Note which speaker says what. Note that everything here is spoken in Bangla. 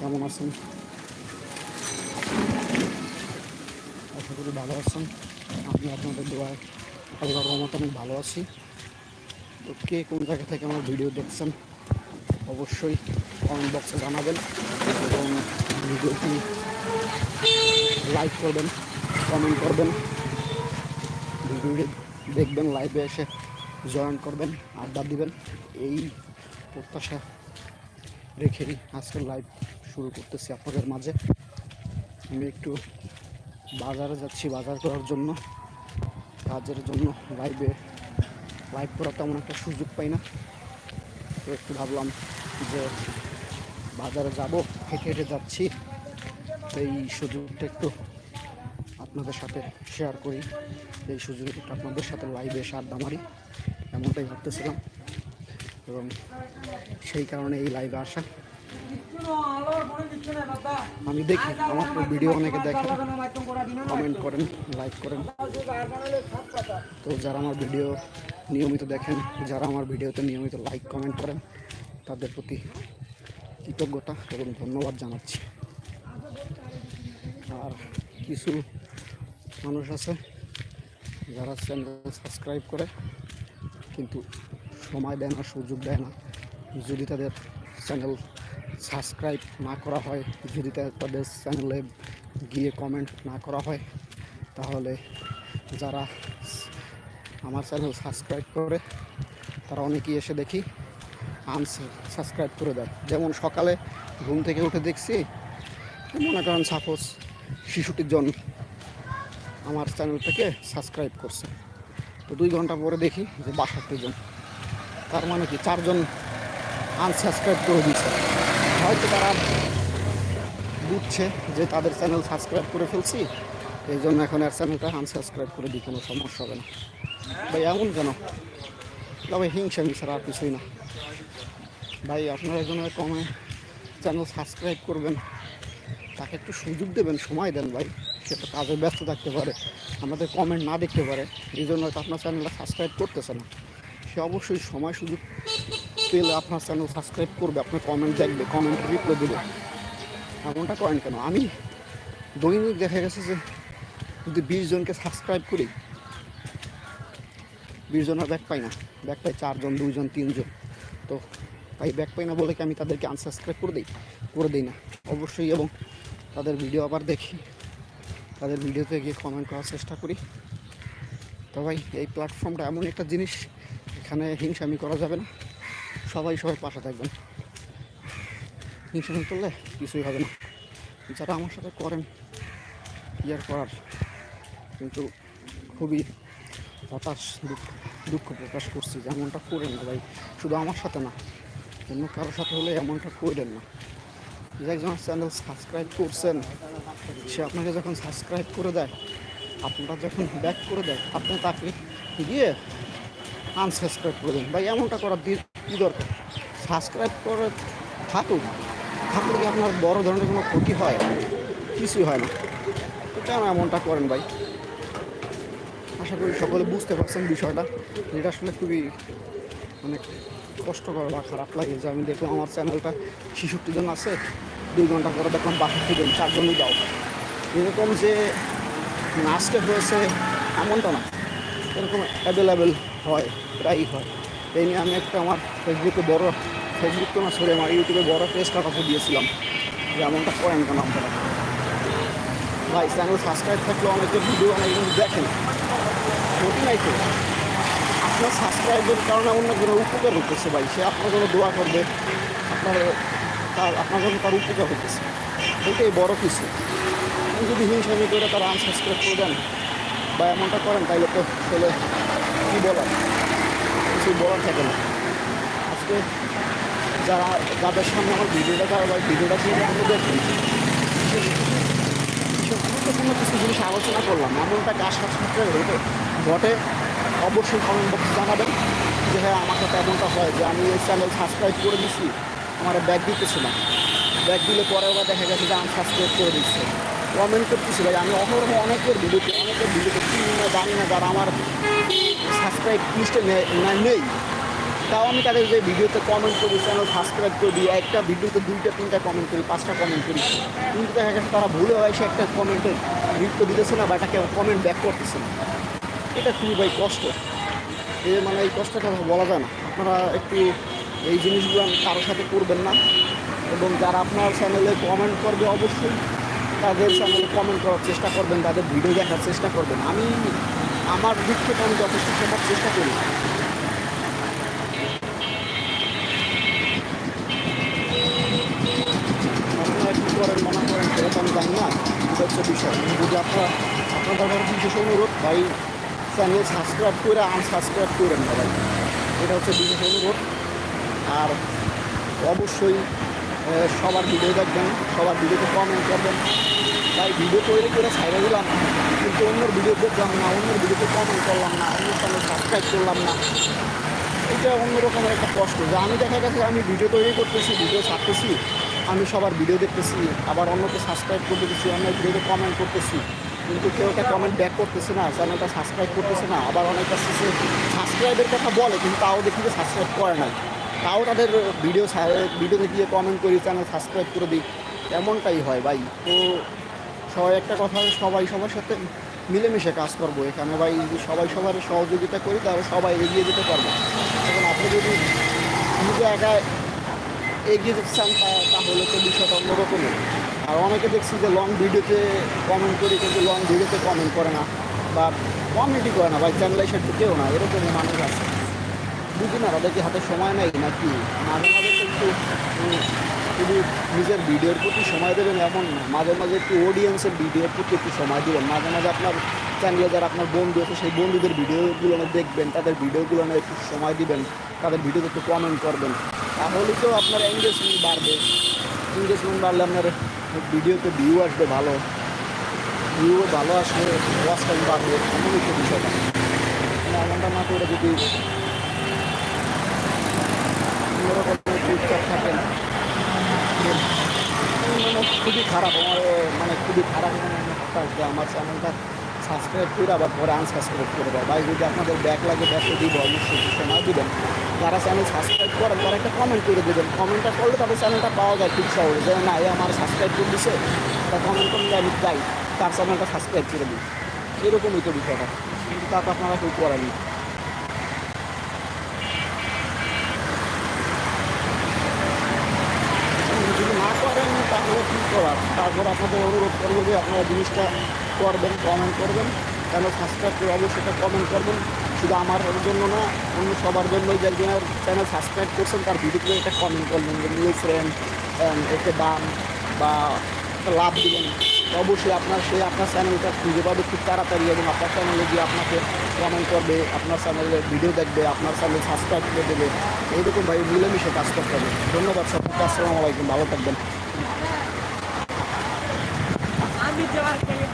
Speaker 1: কেমন আছেন? আশা করি ভালো আছেন। আমি আপনাদের দোয়ায় আল্লাহর রহমতে আমি ভালো আছি। তো কে কোন জায়গা থেকে আমার ভিডিও দেখছেন, অবশ্যই কমেন্ট বক্সে জানাবেন এবং ভিডিওটি লাইক করবেন কমেন্ট করবেন। ভিডিওটি দেখবেন লাইভে এসে জয়েন করবেন, আড্ডা দিবেন। এই প্রত্যাশা রেখেই আজকের লাইভ শুরু করতেছি আপনাদের মাঝে। আমি একটু বাজারে যাচ্ছি, বাজার করার জন্য। কাজের জন্য লাইভে লাইভ করার তেমন একটা সুযোগ পাই না। তো একটু ভাবলাম যে বাজারে যাব, হেঁটে হেঁটে যাচ্ছি। এই সুযোগটা একটু আপনাদের সাথে শেয়ার করি। এই সুযোগে একটু আপনাদের সাথে লাইভে এসে আড্ডা মারি, এমনটাই ভাবতেছিলাম। এবং সেই কারণে এই লাইভে আসা। আমি দেখি, আমার তো ভিডিও অনেকে দেখেন কমেন্ট করেন লাইক করেন। তো যারা আমার ভিডিও নিয়মিত দেখেন, যারা আমার ভিডিওতে নিয়মিত লাইক কমেন্ট করেন, তাদের প্রতি কৃতজ্ঞতা এবং ধন্যবাদ জানাচ্ছি। আর কিছু মানুষ আছে যারা চ্যানেল সাবস্ক্রাইব করে, কিন্তু সময় দেয় না, সুযোগ দেয় না। যদি তাদের চ্যানেল সাবস্ক্রাইব না করা হয়, যদি তাদের চ্যানেলে গিয়ে কমেন্ট না করা হয়, তাহলে যারা আমার চ্যানেল সাবস্ক্রাইব করে, তারা অনেকেই এসে দেখি আনসাবস্ক্রাইব করে দেয়। যেমন সকালে ঘুম থেকে উঠে দেখছি, মনে করেন সাপোজ শিশুটির জন আমার চ্যানেল থেকে সাবস্ক্রাইব করছে, তো দুই ঘণ্টা পরে দেখি যে বাষট্টি জন। তার মানে কি, চারজন আনসাবস্ক্রাইব করে দিচ্ছে হয়তো তারা বুঝছে যে তাদের চ্যানেল সাবস্ক্রাইব করে ফেলছি। এই জন্য এখন আর চ্যানেলটা আনসাবস্ক্রাইব করে দিই, কোনো সমস্যা হবে না। ভাই, এমন কেন? তবে হিংসা মিশার আর কিছুই না। ভাই, আপনারা একজনের কমে চ্যানেল সাবস্ক্রাইব করবেন, তাকে একটু সুযোগ দেবেন, সময় দেন ভাই। সে তো কাজে ব্যস্ত থাকতে পারে, আমাদের কমেন্ট না দেখতে পারে। এই জন্য আপনার চ্যানেলটা সাবস্ক্রাইব করতেছে না। সে অবশ্যই সময় সুযোগ পেলে আপনার চ্যানেল সাবস্ক্রাইব করবে আপনার কমেন্ট দেখবে কমেন্ট রিপ্লাই দেবে। এমনটা করেন কেন? আমি দৈনিক দেখা গেছে যে যদি বিশ জনকে সাবস্ক্রাইব করি, বিশ জনের ব্যাক পাই না। ব্যাক পাই চারজন, দুইজন, তিনজন। তো তাই ব্যাক পাই না বলে কি আমি তাদেরকে আনসাবস্ক্রাইব করে দিই? করে দিই না। অবশ্যই এবং তাদের ভিডিও আবার দেখি। তাদের ভিডিওতে গিয়ে কমেন্ট করার চেষ্টা করি। তো ভাই, এই প্ল্যাটফর্মটা এমন একটা জিনিস, এখানে হিংসামি করা যাবে না। সবাই সবার পাশে থাকবেন। হিংসামি করলে কিছুই হবে না। যারা আমার সাথে করেন, ইয়ার করার কিন্তু খুবই হতাশ, দুঃখ দুঃখ প্রকাশ করছি যে এমনটা করেন না ভাই। শুধু আমার সাথে না, অন্য কারোর সাথে হলে এমনটা করেন না। যে একজন চ্যানেল সাবস্ক্রাইব করছেন, সে আপনাকে যখন সাবস্ক্রাইব করে দেয়, আপনারা যখন ব্যাক করে দেয়, আপনি তাকে গিয়ে আনসাবস্ক্রাইব করে দেন। ভাই, এমনটা করার দি- কী দরকার? সাবস্ক্রাইব করে থাকুক। থাকলে কি আপনার বড় ধরনের কোনো ক্ষতি হয়? কিছুই হয় না। তো কেন এমনটা করেন ভাই। আশা করি সকলে বুঝতে পারছেন বিষয়টা। যেটা আসলে খুবই মানে কষ্টকর বা খারাপ লাগে যে আমি দেখলাম আমার চ্যানেলটা ছেষট্টি জন আছে, দুই ঘণ্টা পরে দেখলাম বাষট্টি জন চারজনই দাও। এরকম যে নাচতে হয়েছে এমনটা না। এরকম অ্যাভেলেবেল হয়, প্রায়ই হয়। এই নিয়ে আমি একটা আমার ফেসবুকে বড় ফেসবুক তো না সরে আমার ইউটিউবে বড় পেজ কাটাতে দিয়েছিলাম। যে এমনটা করেন কেন আপনারা ভাই চ্যানেল সাবস্ক্রাইব থাকলে অনেকের ভিডিও অনেক কিন্তু দেখেন। ক্ষতি নাই তো আপনার সাবস্ক্রাইবের কারণে অন্য কোনো উপকার হতেছে ভাই, সে আপনার জন্য দোয়া করবে, আপনার, তার, আপনার জন্য তার উপকার হতেছে এটাই বড় কিছু। আপনি যদি হিংসামি করে তারা আনসাবস্ক্রাইব করে দেন, বা এমনটা করেন, তাইলে তো আসলে কী বলার? কিছু বলার থাকে না। আজকে যারা, যাদের সামনে আমার ভিডিওটা বা ভিডিওটা আপনি দেখুন গুরুত্বপূর্ণ কিছু জিনিস আলোচনা করলাম। এমনটা কাজ সাথে ঘটে ঘটে অবশ্যই কমেন্ট বক্সে জানাবেন যে হ্যাঁ আমার সাথে এমনটা হয় যে, আমি এই চ্যানেল সাবস্ক্রাইব করে দিচ্ছি আমার ব্যাগ দিতেছিলাম ব্যাগ দিলে পরে আবার দেখা গেছে যে আনসাবস্ক্রাইব করে দিচ্ছে। কমেন্ট করতেছি ভাই, আমি অহরহ অনেকের ভিডিওতে অনেকের ভিডিওতে চিনি না জানি না যারা আমার সাবস্ক্রাইব লিস্টে নেই তাও আমি তাদের যে ভিডিওতে কমেন্ট করি চ্যানেল সাবস্ক্রাইব করে একটা ভিডিওতে দুইটা, তিনটা কমেন্ট করি, পাঁচটা কমেন্ট করি। কিন্তু দেখা গেছে তারা ভুলে হয়, সে একটা কমেন্টের গুরুত্ব দিতেছে না, বা এটাকে কমেন্ট ব্যাক করতেছে না। এটা খুবই ভাই কষ্ট। এ মানে এই কষ্টটা বলা যায় না। আপনারা একটু এই জিনিসগুলো কারোর সাথে করবেন না। এবং যারা আপনার চ্যানেলে কমেন্ট করবে, অবশ্যই তাদের চ্যানেলে কমেন্ট করার চেষ্টা করবেন, তাদের ভিডিও দেখার চেষ্টা করবেন। আমি, আমার দিক থেকে আমি যথেষ্ট সম্ভব চেষ্টা করি। করেন, মনে করেন, সেটা আমি জানি না, এটা হচ্ছে বিষয়। যদি আপনারা, আপনাদের বিশেষ অনুরোধ, ভাই চ্যানেল সাবস্ক্রাইব করে আনসাবস্ক্রাইব করেন না ভাই এটা হচ্ছে বিশেষ অনুরোধ। আর অবশ্যই সবার ভিডিও দেখবেন, সবার ভিডিওতে কমেন্ট করবেন। তাই ভিডিও তৈরি করে ছাইড়ে দিলাম, কিন্তু অন্যর ভিডিও দেখলাম না, অন্যর ভিডিওতে কমেন্ট করলাম না অন্য চ্যানেল সাবস্ক্রাইব করলাম না। এটা অন্যরকমের একটা কষ্ট যে আমি দেখা গেছে আমি ভিডিও তৈরি করতেছি, ভিডিও ছাড়তেছি, আমি সবার ভিডিও দেখতেছি, আবার অন্যকে সাবস্ক্রাইব করে দিতেছি অনেক ভিডিওতে কমেন্ট করতেছি, কিন্তু কেউ একটা কমেন্ট ব্যাক করতেছে না চ্যানেলটা সাবস্ক্রাইব করতেছে না, আবার অনেকটা সাবস্ক্রাইবের কথা বলে, কিন্তু তাও দেখি যে সাবস্ক্রাইব করে নাই। তাও তাদের ভিডিও ভিডিওতে গিয়ে কমেন্ট করি চ্যানেল সাবস্ক্রাইব করে দিই। এমনটাই হয় ভাই। তো সবাই একটা কথা, সবাই সবার সাথে মিলেমিশে কাজ করব এখানে ভাই। যদি সবাই সবার সহযোগিতা করি, তাহলে সবাই এগিয়ে যেতে পারব। এখন আপনি যদি নিজে একা এগিয়ে যেতে চান তাহলে তো বিষয়টা অন্যরকমের আর অনেকে দেখছি যে লং ভিডিওতে কমেন্ট করি, কিন্তু লং ভিডিওতে কমেন্ট করে না। বা কমেন্টই করে না ভাই চ্যানেল এসে ঢুকেও না এরকম মানুষ আছে। বুঝি না, তাদের কি হাতে সময় নেই নাকি? মাঝে মাঝে তো একটু শুধু নিজের ভিডিওর প্রতি সময় দেবেন, এমন মাঝে মাঝে একটু অডিয়েন্সের ভিডিওর প্রতি একটু সময় দেবেন। মাঝে মাঝে আপনার চ্যানেলে যারা আপনার বন্ধু আছে, সেই বন্ধুদের ভিডিওগুলো দেখবেন, তাদের ভিডিওগুলো একটু সময় দিবেন, তাদের ভিডিওতে একটু কমেন্ট করবেন। তাহলে তো আপনার এঙ্গেজমেন্ট বাড়বে। এঙ্গেজমেন্ট বাড়লে আপনার ভিডিওতে ভিউ আসবে ভালো। ভিউ ভালো আসলে ওয়াচ টাইম বাড়বে, এমনই তো বিষয়টা। মানে এমনটা না করে যদি অন্যরকম চুপচাপ থাকেন মানে খুবই খারাপ আমার মানে খুবই খারাপ যে আমার চ্যানেলটা সাবস্ক্রাইব করে আবার পরে আনসাবস্ক্রাইব করে দেয়। ভাই, যদি আপনাদের ব্যাক লাগে ব্যাকে দিব, অবশ্যই সময় দিবেন। যারা চ্যানেল সাবস্ক্রাইব করেন, তারা একটা কমেন্ট করে দেবেন। কমেন্টটা করলে তাদের চ্যানেলটা পাওয়া যায় খুব সহজে। যে না, এ আমার সাবস্ক্রাইব করে দিছে, তা কমেন্ট করলে আমি যাই, তার চ্যানেলটা সাবস্ক্রাইব করে দিই। এরকমই তো বিষয়টা। কিন্তু তা তো আপনারা কেউ করেন না যদি তাহলে কী করার? তারপর আপনাদের অনুরোধ করব যে আপনারা জিনিসটা করবেন কমেন্ট করবেন। কেন সাবস্ক্রাইব করে অবশ্যই একটা কমেন্ট করবেন? শুধু আমার জন্য না, অন্য সবার জন্যই যে একজনের চ্যানেল সাবস্ক্রাইব করছেন, তার ভিডিওতে একটা কমেন্ট করবেন যে নিউ ফ্রেন্ড একটা দাম বা একটা লাভ দিলেন অবশ্যই আপনার সে আপনার চ্যানেলটা খুঁজে পাবে, খুব তাড়াতাড়ি এবং আপনার চ্যানেলে গিয়ে আপনাকে কমেন্ট করবে, আপনার চ্যানেলে ভিডিও দেখবে, আপনার চ্যানেল সাবস্ক্রাইব করে দেবে। এইরকম ভাই মিলেমিশে কাজ করতে হবে। ধন্যবাদ সকলকে আসসালামু আলাইকুম, ভালো থাকবেন।
Speaker 2: আমি নিচে মার নিচে মার